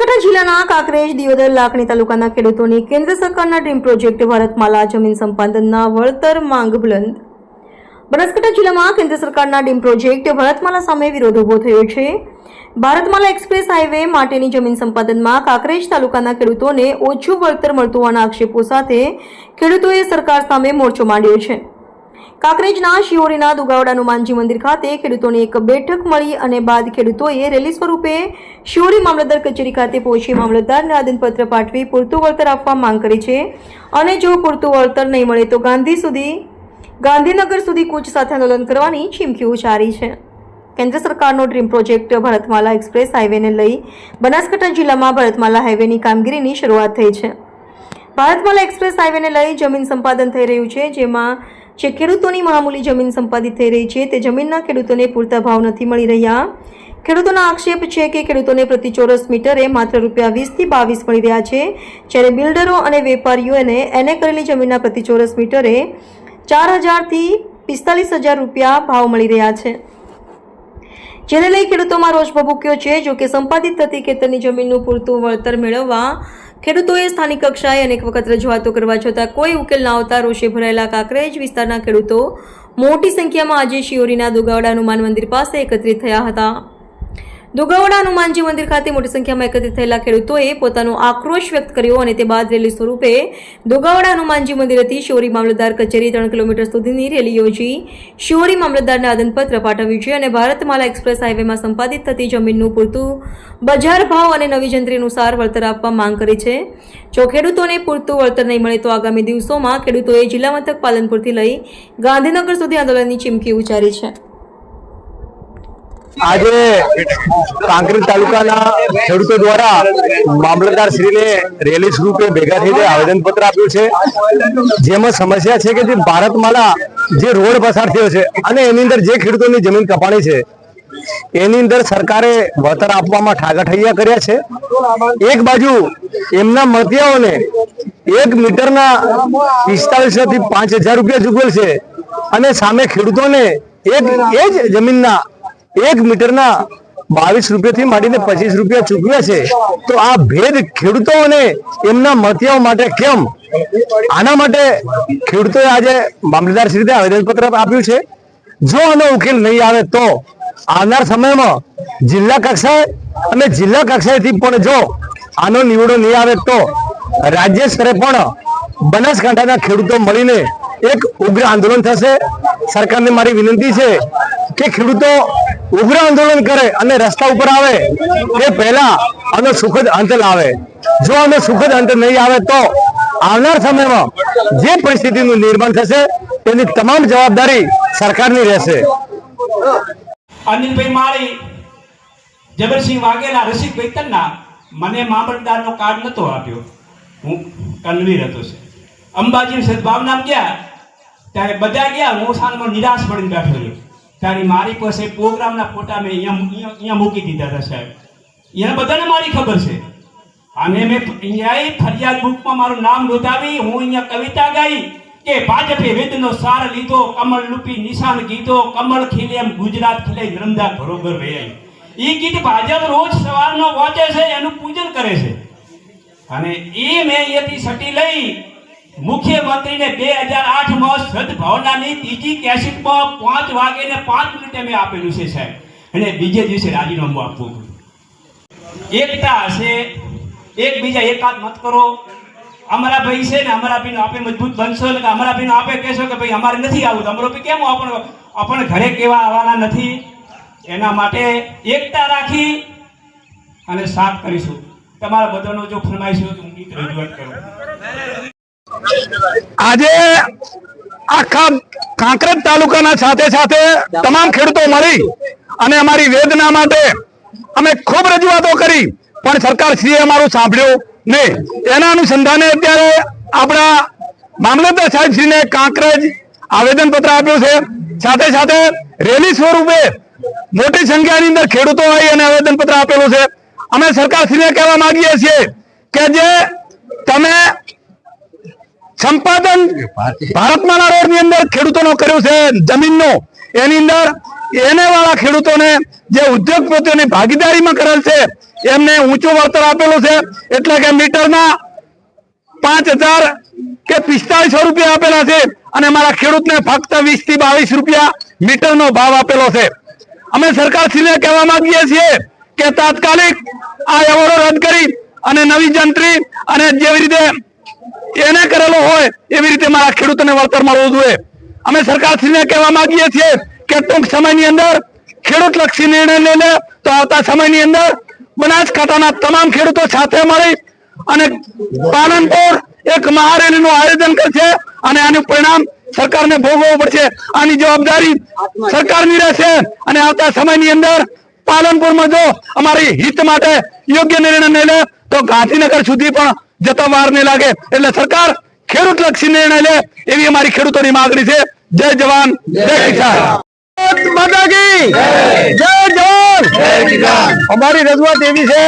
બનાસકાંઠા જિલ્લાના કાંકરેજ, દિયોદર, લાખણી તાલુકાના ખેડૂતોની કેન્દ્ર સરકારના ડ્રીમ પ્રોજેક્ટ ભારતમાલા જમીન સંપાદનના વળતર માંગ બુલંદ. બનાસકાંઠા જિલ્લામાં કેન્દ્ર સરકારના ડીમ પ્રોજેક્ટ ભારતમાલા સામે વિરોધ ઊભો થયો છે. ભારતમાલા એક્સપ્રેસ હાઈવે માટેની જમીન સંપાદનમાં કાંકરેજ તાલુકાના ખેડૂતોને ઓછું વળતર મળતું હોવાના આક્ષેપો સાથે ખેડૂતોએ સરકાર સામે મોરચો માંડ્યો છે. કાંકરેજના શિયોરીના દુગાવડા હનુમાનજી મંદિર ખાતે ખેડૂતોની એક બેઠક મળી અને બાદ ખેડૂતોએ રેલી સ્વરૂપે શિયોરી મામલતદાર કચેરી ખાતે પહોંચી મામલતદારને આદનપત્ર પાઠવી પૂરતું વળતર આપવા માંગ કરી છે. અને જો પૂરતું વળતર નહીં મળે તો ગાંધી સુધી, ગાંધીનગર સુધી કૂચ સાથે આંદોલન કરવાની ચીમકી ઉચ્ચારી છે. કેન્દ્ર સરકારનો ડ્રીમ પ્રોજેક્ટ ભારતમાલા એક્સપ્રેસ હાઈવેને લઈ બનાસકાંઠા જિલ્લામાં ભારતમાલા હાઈવેની કામગીરીની શરૂઆત થઈ છે. ભારતમાલા એક્સપ્રેસ હાઈવેને લઈ જમીન સંપાદન થઈ રહ્યું છે, જેમાં જે ખેડૂતોની મામૂલી જમીન સંપાદિત થઈ રહી છે, તે જમીનના ખેડૂતોને પૂરતા ભાવ નથી મળી રહ્યા. ખેડૂતોના આક્ષેપ છે કે ખેડૂતોને પ્રતિ ચોરસ મીટરે માત્ર રૂપિયા વીસથી બાવીસ મળી રહ્યા છે. જ્યારે બિલ્ડરો અને વેપારીઓને એને કરેલી જમીનના પ્રતિ ચોરસ મીટરે ચાર હજારથી પિસ્તાલીસ હજાર રૂપિયા ભાવ મળી રહ્યા છે. જેને લઈ ખેડૂતોમાં રોષ ભભૂક્યો છે જો કે સંપાદિત થતી ખેતરની જમીનનું પૂરતું વળતર મેળવવા ખેડૂતોએ સ્થાનિક કક્ષાએ અનેક વખત રજૂઆતો કરવા છતાં કોઈ ઉકેલ ના આવતા રોષે ભરાયેલા કાંકરેજ વિસ્તારના ખેડૂતો મોટી સંખ્યામાં આજે શિયોરીના દુગાવડા હનુમાન મંદિર પાસે એકત્રિત થયા હતા. દુગાવડા હનુમાનજી મંદિર ખાતે મોટી સંખ્યામાં એકત્રિત થયેલા ખેડૂતોએ પોતાનો આક્રોશ વ્યક્ત કર્યો અને તે બાદ રેલી સ્વરૂપે દુગાવડા હનુમાનજી મંદિરેથી શિવરી મામલતદાર કચેરી ત્રણ કિલોમીટર સુધીની રેલી યોજી શિવરી મામલતદારને આદનપત્ર પાઠવ્યું છે અને ભારતમાલા એક્સપ્રેસ હાઈવેમાં સંપાદિત થતી જમીનનું પૂરતું બજાર ભાવ અને નવી જંત્રી અનુસાર વળતર આપવા માંગ કરી છે. જો ખેડૂતોને પૂરતું વળતર નહીં મળે તો આગામી દિવસોમાં ખેડૂતોએ જિલ્લા મથક પાલનપુરથી લઈ ગાંધીનગર સુધી આંદોલનની ચીમકી ઉચ્ચારી છે. આજે કાંકરેજ તાલુકાના ખેડૂતો દ્વારા મામલતદાર શ્રીને રેલી સ્વરૂપે ભેગા થઈને આવેદન પત્ર આપ્યું છે. જેમાં સમસ્યા છે કે જે ભારતમાલા જે રોડ પસાર થયો છે અને એની અંદર જે ખેડૂતોની જમીન કપાણી છે, એની અંદર સરકારે વળતર આપવામાં ઠાગાઠૈયા કર્યા છે. એક બાજુ એમના મતિયાઓને એક મીટરના પિસ્તાલીસો થી પાંચ હજાર રૂપિયા ચૂકવેલ છે અને સામે ખેડૂતોને એક એ જ જમીનના એક મીટરના બાવીસ રૂપિયાથી માંડીને પચીસ રૂપિયા ચૂકવ્યા છે. તો આ ભેદ ખેડૂતોને એમના મતિયાઓ માટે કેમ? આના માટે ખેડૂતોએ આજે મામલતદાર શ્રીને આવેદનપત્ર આપ્યું છે. જો આનો ઉકેલ નહીં આવે તો આવનાર સમયમાં જિલ્લા કક્ષાએ અને જિલ્લા કક્ષાએથી પણ જો આનો નિવડો નહીં આવે તો રાજ્ય સ્તરે પણ બનાસકાંઠાના ખેડૂતો મળીને એક ઉગ્ર આંદોલન થશે. સરકારને મારી વિનંતી છે કે ખેડૂતો ઉગ્ર આંદોલન કરે અને રસ્તા ઉપર આવે એ પહેલા આનો સુખદ અંત લાવે. જો આનો સુખદ અંત નહીં આવે તો આવનાર સમયમાં જે પરિસ્થિતિનું નિર્માણ થશે તેની તમામ જવાબદારી સરકારની રહેશે. અનિલભાઈ માળી જબરસિંહ વાઘેલા રસિકભાઈ તન્ના મને મામલતદારનો કાર્ડ નતો આપ્યો. હું કન્વીર હતો અંબાજી સદભાવનામ ગયા ત્યારે બધા ગયા હું સાલમાં નિરાશ પડીને બેઠો રહ્યો. ત્યારે મારી પાસે પ્રોગ્રામના ફોટા મેં અહીંયા અહીંયા- અહીંયા મૂકી દીધા હતા સાહેબ. એને બધાને મારી ખબર છે. અને મેં અહીંયા ફરિયાદ બુકમાં મારું નામ નોંધાવી, હું અહીંયા કવિતા ગાઈ, કે ભાજપે વેદનો સાર લીધો, કમળ લૂપી નિશાન ગીતો કમળ ખીલે એમ ગુજરાત ખીલે નર્મદા બરોબર વૈયાઈ એ ગીત ભાજપ રોજ સવારનો વાંચે છે, એનું પૂજન કરે છે. અને એ મેં અહીંયાથી સટી લઈ મુખ્યમંત્રીને બે હજાર આઠમાં સદભાવનાની ત્રીજી કેસેટમાં પાંચ વાગે ને પાંચ મિનિટે મેં આપેલું છે, સાહેબ. અને બીજે દિવસે રાજીનામું આપવું. એકતા હશે. એકબીજા એકાદ મત કરો. અમારા ભાઈ છે ને, અમારા ભાઈ આપે મજબૂત બનશો કે અમારા ભાઈ આપે કહેશો કે ભાઈ અમારે નથી આવું. અમારો ભાઈ કેમ આપણે આપણે ઘરે કેવા આવવાના નથી? એના માટે એકતા રાખી અને સાફ કરીશું. તમારા બધાનો જો ફરમાઈશ હું ગીત રજૂઆત કરું. આજે આખા કાંકરેજ તાલુકાના સાથે સાથે તમામ ખેડૂતો મળી અને અમારી વેદના માટે અમે ખૂબ રજૂઆતો કરી, પણ સરકાર શ્રીએ અમારું સાંભળ્યું નહીં. એના અનુસંધાને અત્યારે આપણા મામલતદાર સાહેબશ્રીને કાંકરેજ આવેદનપત્ર આપ્યું છે. સાથે સાથે રેલી સ્વરૂપે મોટી સંખ્યાની અંદર ખેડૂતો આવી અને આવેદનપત્ર આપેલું છે. અમે સરકાર શ્રીને કહેવા માંગીએ છીએ કે જે તમે સંપાદન ભારતમાલા રોડની અંદર ખેડૂતોનો કર્યું છે જમીનનો. એની અંદર એને વાળા ખેડૂતોને જે ઉદ્યોગપતિઓની ભાગીદારીમાં કરેલ છે એમને ઊંચું વળતર આપેલું છે. એટલે કે મીટરના પાંચ હજાર કે પિસ્તાળીસો રૂપિયા આપેલા છે અને મારા ખેડૂતને ફક્ત વીસથી બાવીસ રૂપિયા મીટરનો ભાવ આપેલો છે. અમે સરકારશ્રીને કહેવા માંગીએ છીએ કે તાત્કાલિક આ એવોર્ડો રદ કરી અને નવી જંત્રી અને જેવી રીતે એને કરેલો હોય એવી રીતે મારા ખેડૂતોને વળતર મળવું જોઈએ. અમે સરકારશ્રીને કહેવા માંગીએ છીએ કે ટૂંક સમયની અંદર ખેડૂત લક્ષી નિર્ણય લઈ લે તો આવતા સમયની અંદર બનાસકાંઠાના તમામ ખેડૂતો સાથે મળી અને પાલનપુર એક મહારેલીનું આયોજન કરશે અને આનું પરિણામ સરકારને ભોગવવું પડશે. આની જવાબદારી સરકારની રહેશે અને આવતા સમયની અંદર પાલનપુરમાં જો અમારી હિત માટે યોગ્ય નિર્ણય લઈ લે તો ગાંધીનગર સુધી પણ જતો વાર નહીં લાગે. એટલે સરકાર ખેડૂત લક્ષી નિર્ણય લે એવી અમારી ખેડૂતોની માંગણી છે. જય જવાન જય કિસાન. જય જવાન. અમારી રજૂઆત એવી છે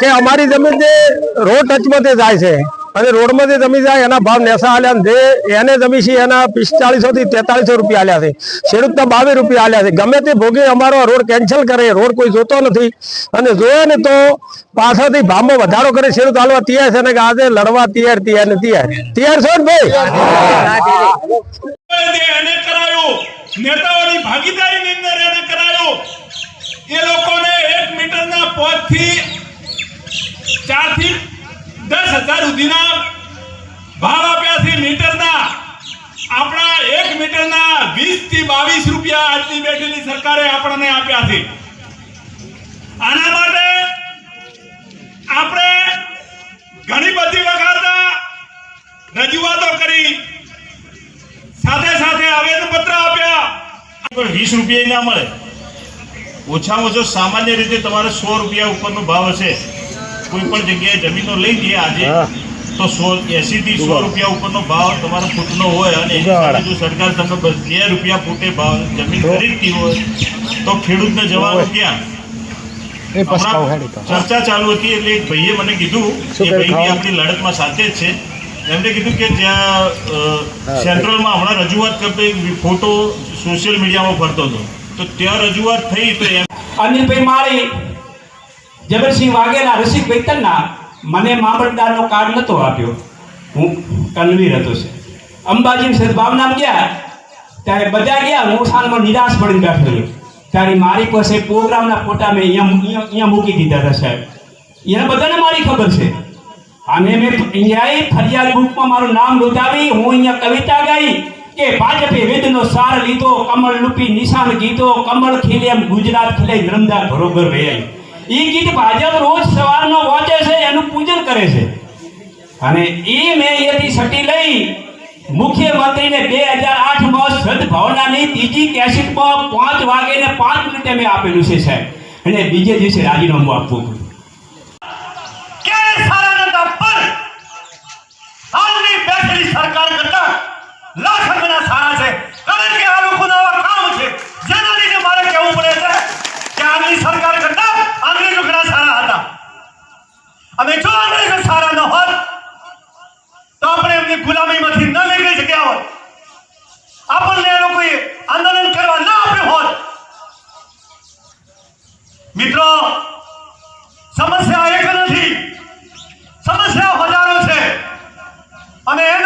કે અમારી જમીન જે રોડ ટચમાં જાય છે. અને રોડમાંથી જમી જાય, એના ભાવ નેસા આલ્યા જે એને જમી છે, એના પિસ્તાળીસો થી તેતાલીસો રૂપિયા આલ્યા છે. ખેડૂતના બાવીસ રૂપિયા આલ્યા છે. ગમે તે ભોગી અમારો રોડ કેન્સલ કરે, રોડ કોઈ જોતો નથી. અને જોયે ને તો પાછળથી ભાવમાં વધારો કરે. ખેડૂત હાલવા તૈયાર છે અને આજે લડવા તૈયાર તૈયાર ને તૈયાર. તૈયાર છો ને ભાઈ? નેતાઓની ભાગીદારીની દસ હજાર સુધીના ભાવ આપ્યા છે મીટરના. આપણા એક મીટરના વીસથી બાવીસ રૂપિયા આજની બેઠેલી સરકારે આપણને આપ્યા છે. આના માટે આપણે ઘણી બધી વખત રજૂઆતો કરી. સાથે સાથે આવેદન પત્ર આપ્યા. પણ વીસ રૂપિયા ના મળે. ઓછામાં ઓછો સામાન્ય રીતે તમારે સો રૂપિયા ઉપરનો ભાવ હશે. કોઈ પણ જગ્યાએ જમીનો લઈ લઈએ આજે તો સો એસી થી સો રૂપિયા ઉપરનો ભાવ તમારો ફૂટનો હોય અને જો સરકાર તમને બે રૂપિયા ફૂટે ભાવ જમીન ખરીદતી હોય તો ખેડૂતને જવાનું ક્યાં? ચર્ચા ચાલુ હતી એટલે એક ભાઈએ મને કીધું કે ભાઈ આપણી લડતમાં સાથે જ છે. એમણે કીધું કે જ્યાં સેન્ટ્રલમાં હમણાં રજૂઆત કરતો ફોટો સોશિયલ મીડિયામાં ફરતો હતો. તો ત્યાં રજૂઆત થઈ તો એમ અનિલભાઈ માળી જબરસિંહ વાઘેલા રસિક વૈતનના મને મામલતદારનો કાર્ડ નહોતો આપ્યો. હું કન્વીર હતો છે અંબાજી સદભાવના ગયા, ત્યારે બધા ગયા, હું સાલમાં નિરાશ પડીને બેઠેલો ત્યારે મારી પાસે પ્રોગ્રામના ફોટા મેં અહીંયા અહીંયા મૂકી દીધા હતા, સાહેબ. એને બધાને મારી ખબર છે. અને મેં અહીંયા ફરિયાદ બુકમાં મારું નામ નોંધાવી, હું અહીંયા કવિતા ગાઈ, કે ભાજપે વેદનો સાર લીધો, કમળ લૂપી નિશાન ગીતો, કમળ ખીલે એમ ગુજરાત ખીલે નર્મદા બરોબર વેયાઈ. એ ગીત ભાજપ રોજ સવારનો વાંચે છે, એનું પૂજન કરે છે. અને એ મેં અહીંયાથી સટી લઈ મુખ્યમંત્રીને બે હજાર આઠમાં સદભાવનાની ત્રીજી કેસેટમાં પાંચ વાગે ને પાંચ મિનિટે મેં આપેલું છે, સાહેબ. અને બીજે દિવસે રાજીનામું આપવું પડ્યું ક્યારે સારા નતા પણ હાલની બેઠેલી સરકાર કરતા લાખ ગણા સારા છે કારણ કે આ લોકોના આવા કામ છે જેના લીધે મારે કહેવું પડે છે કે આગલી સરકાર કરતા અંગ્રેજો ઘણા સારા હતા અને જો અંગ્રેજો સારા ન હોત તો આપણે એમની ગુલામીમાંથી ન નીકળી શક્યા હોત આપણને એ લોકોએ આંદોલન કરવા ન આપ્યું હોત. મિત્રો, સમસ્યા એક નથી. સમસ્યા હજારો છે. અને એનો